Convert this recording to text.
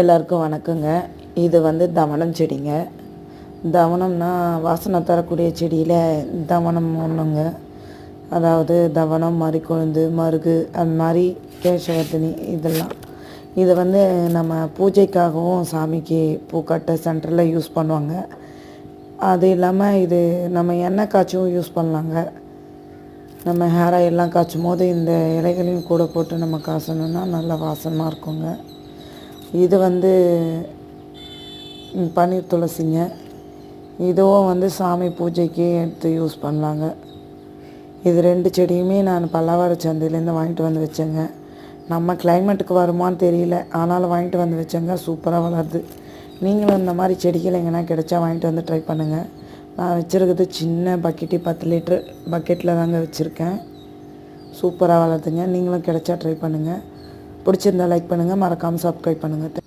எல்லாருக்கும் வணக்கங்க. இது வந்து தவனம் செடிங்க. தவனம்னா வாசனை தரக்கூடிய செடியில் தவனம் ஒன்றுங்க அதாவது தவனம் மறிக்கொழுந்து மருகு அந்த மாதிரி கேசவர்த்தினி இதெல்லாம். இதை வந்து நம்ம பூஜைக்காகவும் சாமிக்கு பூக்கட்டை சென்டரில் யூஸ் பண்ணுவாங்க. அது இல்லாமல் இது நம்ம எண்ணெய் காய்ச்சும் யூஸ் பண்ணலாங்க. நம்ம ஹேர் ஆயிலெலாம் காய்ச்சும் போது இந்த இலைகளையும் கூட போட்டு நம்ம காசணுன்னா நல்லா வாசமாக இருக்குங்க. இது வந்து பன்னீர் துளசிங்க. இதுவும் வந்து சாமி பூஜைக்கு எடுத்து யூஸ் பண்ணலாங்க. இது ரெண்டு செடியுமே நான் பல்லாவர சந்தையிலேருந்து வாங்கிட்டு வந்து வச்சேங்க. நம்ம கிளைமேட்டுக்கு வருமான்னு தெரியல. ஆனாலும் வாங்கிட்டு வந்து வச்சேங்க. சூப்பராக வளருது. நீங்களும் இந்த மாதிரி செடிகள் எங்கன்னா கிடைச்சா வாங்கிட்டு வந்து ட்ரை பண்ணுங்கள் நான் வச்சுருக்கிறது சின்ன பக்கெட்டு பத்து லிட்ரு பக்கெட்டில் தாங்க வச்சுருக்கேன். சூப்பராக வளருதுங்க. நீங்களும் கிடைச்சா ட்ரை பண்ணுங்கள் பிடிச்சிருந்தா லைக் பண்ணுங்கள் மறக்காமல் சப்ஸ்கிரைப் பண்ணுங்கள்